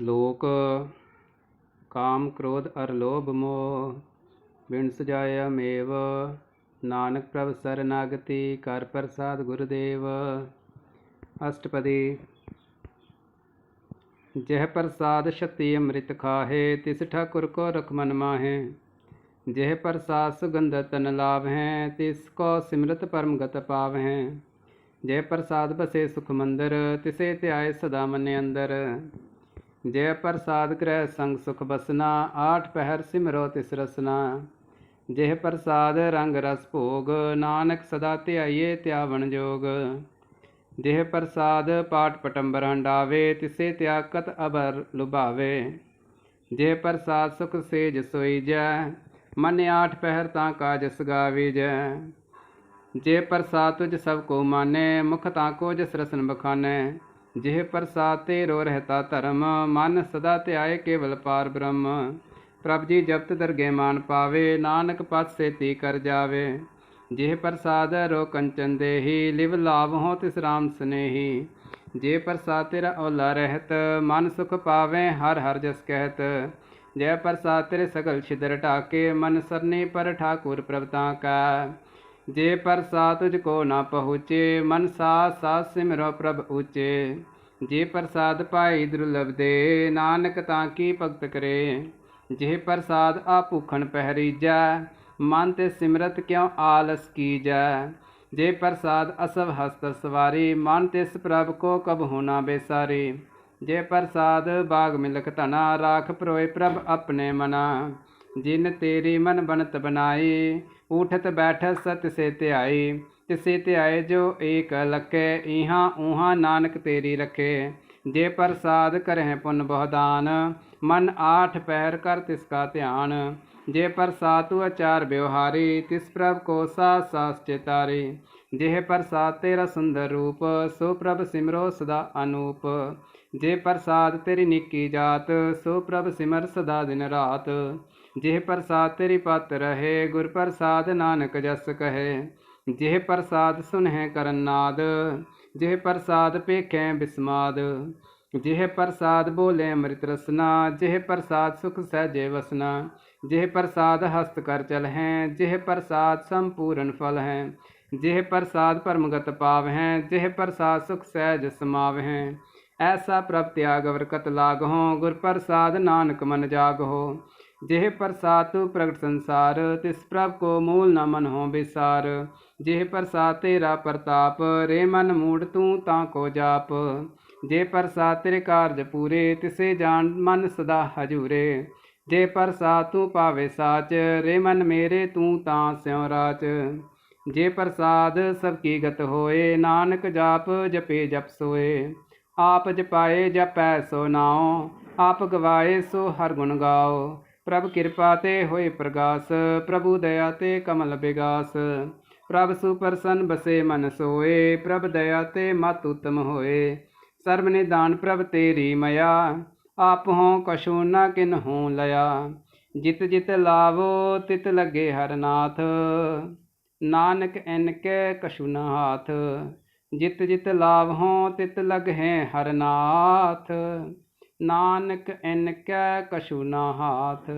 ਸ਼ਲੋਕ ਕਾਮ ਕ੍ਰੋਧ ਅਰ ਲੋਭ ਮੋਹ ਬਿਨ ਸਜਾਇਆ ਮੇਵ ਨਾਨਕ ਪ੍ਰਭ ਸਰਨਾਗਤੀ ਕਰ ਪ੍ਰਸਾਦ ਗੁਰਦੇਵ ਅਸ਼ਟਪਦੀ ਜਹ ਪ੍ਰਸਾਦ ਛਤੀ ਅੰਮ੍ਰਿਤ ਖਾਹੇ ਤਿਸ ਠਾਕੁਰ ਕੋ ਰਖ ਮਨ ਮਾਹੇ ਜਹ ਪ੍ਰਸਾਦ ਸੁਗੰਧ ਤਨ ਲਾਭ ਹੈ ਤਿਸ ਕੋ ਸਿਮਰਤ ਪਰਮ ਗਤ ਪਾਵ ਹੈ ਜੈ ਪ੍ਰਸਾਦ ਬਸੇ ਸੁਖ ਮੰਦਰ ਤਿਸੇ ਧਿਆਏ ਸਦਾ ਮਨ ਅੰਦਰ ਜੈ ਪ੍ਰਸਾਦ ਗ੍ਰਹਿ ਸੰਗ ਸੁਖ ਬਸਨਾ, ਆਠ ਪਹਿਰ ਸਿਮਰੋ ਤਿਸ ਰਸਨਾ। ਜਿਹ ਪ੍ਰਸਾਦ ਰੰਗ ਰਸ ਭੋਗ, ਨਾਨਕ ਸਦਾ ਧਿਆਈਏ ਧਿਆਵਣ ਜੋਗ। ਜਿਹ ਪ੍ਰਸਾਦ ਪਾਠ ਪਟੰਬਰ ਹੰਡਾਵੇ, ਤਿਸੇ ਤਿਆਕਤ ਅਬਰ ਲੁਭਾਵੇ। ਜੇ ਪ੍ਰਸਾਦ ਸੁਖ ਸੇਜ ਸੋਈ ਜੈ ਮਨ ਆਠ ਪਹਿਰ ਤਾਂ ਕਾਜ ਸਗਾਵੀ ਜੈ ਜੇ ਪ੍ਰਸਾਦ ਤੁਝ ਸਭ ਕੋ ਮਾਨੈ, ਮੁਖ ਤਾਂ ਕੋ ਜਿਸ ਰਸਨ ਬਖਾਨੈ। ਜਿਹ ਪ੍ਰਸਾਦ ਤੇ ਰੋ ਰਹਤਾ ਧਰਮ, ਮਨ ਸਦਾ ਧਿਆਏ ਕੇਵਲ ਪਾਰ ਬ੍ਰਹਮ। ਪ੍ਰਭ ਜੀ ਜਪਤ ਦਰਗੇ ਮਾਨ ਪਾਵੇ, ਨਾਨਕ ਪਤ ਸੇਤੀ ਕਰ ਜਾਵੇ। ਜਿਹ ਪ੍ਰਸਾਦ ਰੋ ਕੰਚਨ ਦੇਹੀ, ਲਿਵ ਲਾਭ ਹੋ ਤਿਸ ਰਾਮ ਸਨੇਹੀ। ਜੇ ਪ੍ਰਸਾਦ ਤੇਰਾ ਔਲਾ ਰਹਿਤ, ਮਨ ਸੁਖ ਪਾਵੇ, ਹਰ ਹਰ ਜਸ ਕਹਿਤ। ਜੈ ਪ੍ਰਸਾਦ ਤੇਰੇ ਸਗਲ ਛਿਦਰ ਢਾਕੇ, ਮਨ ਸਰਨੇ ਪਰ ਠਾਕੁਰ ਪ੍ਰਭਤਾ ਕਾ। ਜੇ ਪ੍ਰਸਾਦ ਤੁਝ ਕੋ ਨਾ ਪਹੁੰਚੇ, ਮਨ ਸਾਥ ਸਾਥ ਸਿਮਰੋ ਪ੍ਰਭ ਉਚੇ। ਜੇ ਪ੍ਰਸਾਦ ਪਾਈ ਦੁਰਲਭ ਦੇ, ਨਾਨਕ ਤਾਂ ਕੀ ਭਗਤ ਕਰੇ? ਜੇ ਪ੍ਰਸਾਦ ਆ ਭੁਖਣ ਪਹਿਰੀਜੈ, ਮਨ ਤੇ ਸਿਮਰਤ ਕਿਉ ਆਲਸ ਕੀਜੈ? ਜੇ ਪ੍ਰਸਾਦ ਅਸਵ ਹਸਤ ਸਵਾਰੀ, ਮਨ ਤਿਸ ਪ੍ਰਭ ਕੋ ਕਬ ਹੋਣਾ ਬੇਸਾਰੀ? ਜੇ ਪ੍ਰਸਾਦ ਬਾਗ ਮਿਲਖ ਧਨਾ, ਰਾਖ ਪਰੋਏ ਪ੍ਰਭ ਆਪਣੇ ਮਨਾ। ਜਿਨ ਤੇਰੀ ਮਨ ਬਨਤ ਬਨਾਈ ਉਠਤ ਬੈਠ ਸਤ ਸੇ ਧਿਆਈ, ਤਿਸੇ ਧਿਆਏ ਜੋ ਏਕ ਲਖੇ, ਇਹਾਂ ਉਹਾਂ ਨਾਨਕ ਤੇਰੀ ਰਖੇ। ਜੇ ਪ੍ਰਸਾਦ ਕਰਹਿ ਪੁਨ ਬਹੁਦਾਨ ਮਨ ਆਠ ਪਹਿਰ ਕਰ ਤਿਸ ਕਾ ਧਿਆਨ। ਜੇ ਪ੍ਰਸਾਦ ਤੂ ਆਚਾਰ ਬਿਵਹਾਰੀ ਤਿਸ ਪ੍ਰਭ ਕੋ ਸਾਸ ਸਾਸ ਚੇਤਾਰੀ। ਜਿਹ ਪ੍ਰਸਾਦ ਤੇਰਾ ਸੁੰਦਰ ਰੂਪ, ਸੋ ਪ੍ਰਭ ਸਿਮਰੋ ਸਦਾ ਅਨੂਪ। ਜੇ ਪ੍ਰਸਾਦ ਤੇਰੀ ਨਿੱਕੀ ਜਾਤ, ਸੋ ਪ੍ਰਭ ਸਿਮਰ ਸਦਾ ਦਿਨ ਰਾਤ। ਜਿਹ ਪ੍ਰਸਾਦ ਤੇਰੀ ਪਤ ਰਹੇ, ਗੁਰ ਪ੍ਰਸਾਦ ਨਾਨਕ ਜਸ ਕਹੇ। ਜਿਹ ਪ੍ਰਸਾਦ ਸੁਨਹਿ ਕਰਨ ਨਾਦ, ਜਿਹ ਪ੍ਰਸਾਦ ਪੇਖੈ ਬਿਸਮਾਦ। ਜਿਹ ਪ੍ਰਸਾਦ ਬੋਲੇ ਅੰਮ੍ਰਿਤ ਰਸਨਾ, ਜਿਹ ਪ੍ਰਸਾਦ ਸੁਖ ਸਹਿਜੇ ਵਸਨਾ। ਜਿਹ ਪ੍ਰਸਾਦ ਹਸਤ ਕਰ ਚਲ ਹੈ ਜਿਹ ਪ੍ਰਸਾਦ ਸੰਪੂਰਨ ਫਲ ਹੈ। ਜਿਹ ਪ੍ਰਸਾਦ ਪਰਮਗਤ ਪਾਵ ਹੈ ਜਿਹ ਪ੍ਰਸਾਦ ਸੁਖ ਸਹਿਜ ਸਮਾਵ ਹੈ ਐਸਾ ਪ੍ਰਭ ਤਿਆਗ ਵਰਕਤ ਲਾਗਹੁ, ਗੁਰ ਪ੍ਰਸਾਦ ਨਾਨਕ ਮਨ ਜਾਗ ਹੋ ਜਿਹ ਪ੍ਰਸਾਦ ਪ੍ਰਗਟ ਸੰਸਾਰ, ਤਿਸ ਪ੍ਰਭ ਕੋ ਮੂਲ ਨ ਮਨ ਹੋ ਬਿਸਾਰ ਜਿਹ ਪ੍ਰਸਾਦ ਤੇਰਾ ਪ੍ਰਤਾਪ, ਰੇ ਮਨ ਮੂੜ ਤੂੰ ਤਾਂ ਕੋ ਜਾਪ। ਜੇ ਪ੍ਰਸਾਦ ਤੇਰੇ ਕਾਰਜ ਪੂਰੇ, ਤਿਸੇ ਜਾਣ ਮਨ ਸਦਾ ਹਜੂਰੇ। ਜੇ ਪ੍ਰਸਾਦ ਤੂੰ ਪਾਵੇ ਸਾਚ, ਰੇ ਮਨ ਮੇਰੇ ਤੂੰ ਤਾਂ ਸਿਉ ਰਾਚ। ਜੇ ਪ੍ਰਸਾਦ ਸਭ ਕੀ ਗਤ ਹੋਏ, ਨਾਨਕ ਜਾਪ ਜਪੇ ਜਪ ਸੋਏ। ਆਪ ਜਪਾਏ ਜਪੈ ਸੋ ਨਾਉ, ਆਪ ਗਵਾਏ ਸੋ ਹਰ ਗੁਣ ਗਾਓ। ਪ੍ਰਭ ਕਿਰਪਾ ਤੇ ਹੋਏ ਪ੍ਰਗਾਸ, ਪ੍ਰਭੂ ਦਇਆ ਤੇ ਕਮਲ ਬਿਗਾਸ। ਪ੍ਰਭ ਸੁਪਰਸਨ ਬਸੇ ਮਨ ਸੋਏ, ਪ੍ਰਭ ਦਇਆ ਤੇ ਮਤ ਉਤਮ ਹੋਏ। ਸਰਬ ਨਿਦਾਨ ਪ੍ਰਭ ਤੇਰੀ ਮਇਆ, ਆਪ ਹੋਂ ਕਛੂ ਨਾ ਕਿਨ ਹੂੰ ਲਿਆ ਜਿਤ ਜਿਤ ਲਾਵੋ, ਤਿਤ ਲਗੇ ਹਰਨਾਥ ਨਾਨਕ ਐਨ ਕੈ ਕਛੂ ਨਾ ਹਾਥ। ਜਿਤ ਜਿਤ ਲਾਵ ਹੋ ਤਿਤ ਲਗਹਿ ਹਰ ਨਾਥ। ਨਾਨਕ ਐਨ ਕੈ ਕਛੂ ਨਾ ਹਾਥ।